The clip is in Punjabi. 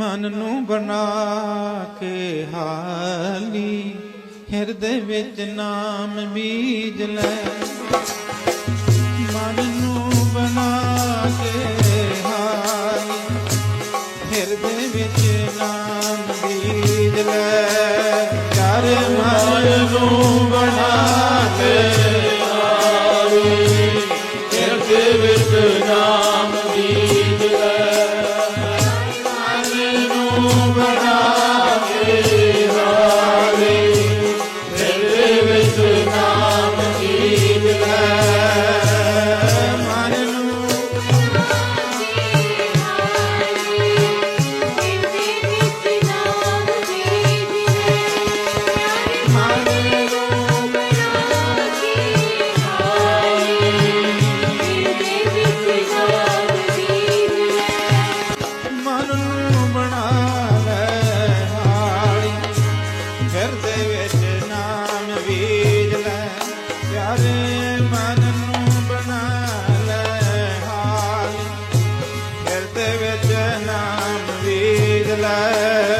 ਮਨ ਨੂੰ ਬਣਾ ਕੇ ਹਾਲੀ, ਹਿਰਦੇ ਵਿੱਚ ਨਾਮ ਬੀਜ ਲੈ। ਮਨ ਨੂੰ ਬਣਾ ਕੇ ਹਾਲੀ, ਹਿਰਦੇ ਵਿੱਚ ਨਾਮ ਬੀਜ ਨੂੰ ਵਿੱਚ ਨਾਮ ਬੀਜ ਲੈ, ਪਿਆਰੇ ਮਨ ਨੂੰ ਬਣਾ ਲੈ ਹਾਲੀ। ਹਿਰਦੇ ਵਿੱਚ ਨਾਮ ਬੀਜ ਲੈ।